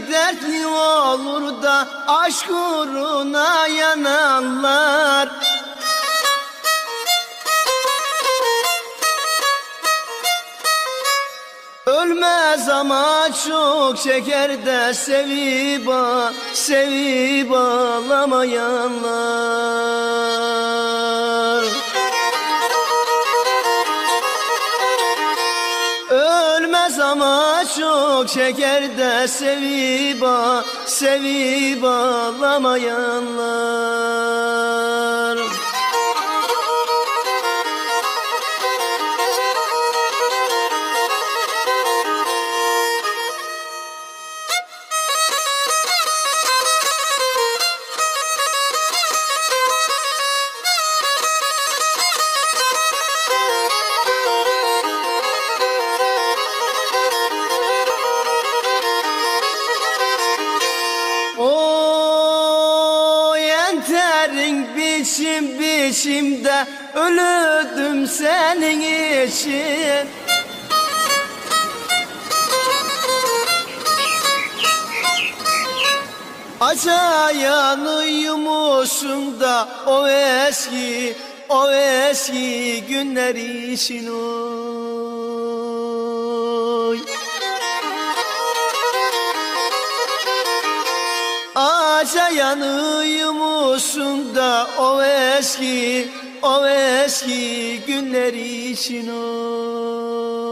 dertli olur da aşk uğruna yanarlar. Ölmez ama çok çeker de sevip sevip ağlamayanlar ama çok çeker de sevip sevip ağlamayanlar biçim biçimde ölüdüm senin için. Acıyan uyumuşum da o eski o eski günler için. oy Ağaca yanıyormuşsun da o eski o eski günler için oy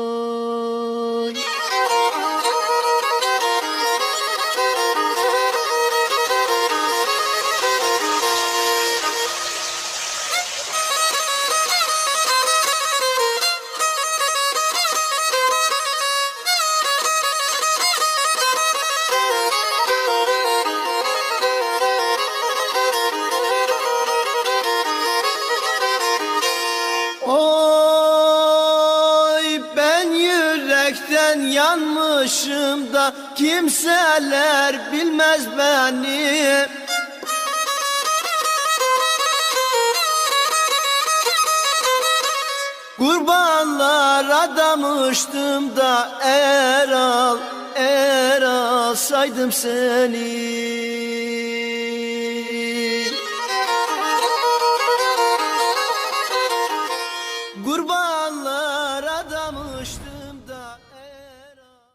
yanmışım da kimseler bilmez beni. Kurbanlar adamıştım da Eral, Eral saydım seni. Kurbanlar